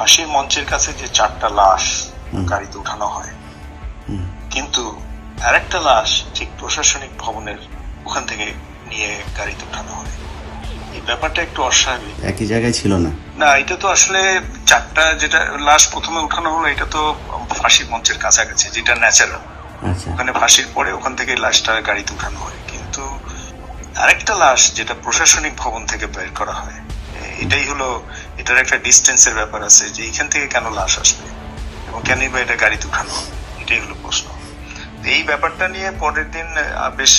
ফাঁসির মঞ্চের কাছে যে চারটা লাশ গাড়িতে উঠানো হয় কিন্তু আরেকটা লাশ ঠিক প্রশাসনিক ভবনের ওখান থেকে নিয়ে গাড়িতে উঠানো হয়। এই ব্যাপারটা একটু অস্বাভাবিক। একই জায়গায় ছিল না? না এটা তো আসলে চারটা যেটা লাশ প্রথমে উঠানো হলো এটা তো ফাঁসির মঞ্চের কাছাকাছি যেটা ন্যাচারাল আচ্ছা। ওখানে ফাঁসির পরে ওখান থেকে লাশটা গাড়িতে উঠানো হয়। কিন্তু আরেকটা লাশ যেটা প্রশাসনিক ভবন থেকে বের করা হয় এটাই হলো, এটার একটা ডিস্টেন্সের ব্যাপার আছে যে এখান থেকে কেন লাশ আসবে এবং কেনই বা এটা গাড়ি উঠানো এটাই হলো প্রশ্ন। এই ব্যাপারটা নিয়ে পরের দিন বেশ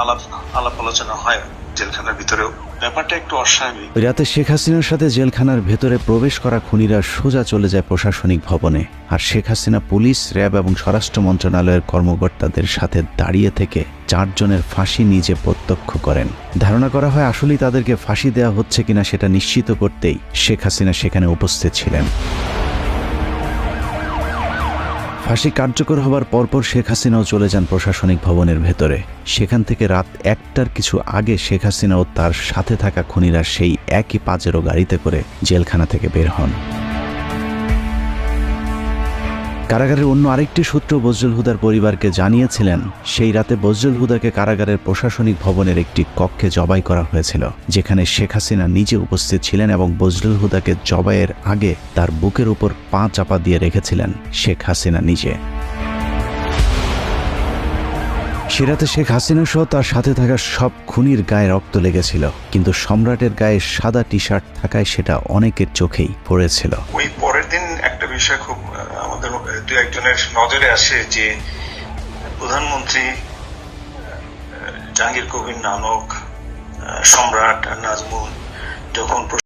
আলাপ আলাপ আলোচনা হয়। জেলখানার ভিতরেও। ব্যাপারটা একটু অস্বাভাবিক। রাতে শেখ হাসিনার সাথে জেলখানার ভেতরে প্রবেশ করা খুনিরা সোজা চলে যায় প্রশাসনিক ভবনে। আর শেখ হাসিনা পুলিশ, র্যাব এবং স্বরাষ্ট্র মন্ত্রণালয়ের কর্মকর্তাদের সাথে দাঁড়িয়ে থেকে চারজনের ফাঁসি নিজে প্রত্যক্ষ করেন। ধারণা করা হয় আসলেই তাদেরকে ফাঁসি দেওয়া হচ্ছে কিনা সেটা নিশ্চিত করতেই শেখ হাসিনা সেখানে উপস্থিত ছিলেন। ফাঁসি কার্যকর হবার পরপর শেখ হাসিনাও চলে যান প্রশাসনিক ভবনের ভেতরে। সেখান থেকে রাত একটার কিছু আগে শেখ হাসিনা ও তার সাথে থাকা খুনিরা সেই একই পাঁচেরও গাড়িতে করে জেলখানা থেকে বের হন। কারাগারের অন্য আরেকটি সূত্র বজরুল হুদার পরিবারকে জানিয়েছিলেন, সেই রাতে বজরুল হুদাকে কারাগারের প্রশাসনিক ভবনের একটি কক্ষে জবাই করা হয়েছিল, যেখানে শেখ হাসিনা নিজে উপস্থিত ছিলেন এবং বজরুল হুদাকে জবাইয়ের আগে তার বুকের উপর পা চাপা দিয়ে রেখেছিলেন শেখ হাসিনা নিজে। সে রাতে শেখ হাসিনা সহ তার সাথে থাকা সব খুনির গায়ে রক্ত লেগেছিল, কিন্তু সম্রাটের গায়ে সাদা টি শার্ট থাকায় সেটা অনেকের চোখেই পড়েছিল। ওই পরের দিন একটা বিষয় খুব আমাদের দু একজনের নজরে আসে যে প্রধানমন্ত্রী জাহাঙ্গীর কবির নানক সম্রাট নাজমুল যখন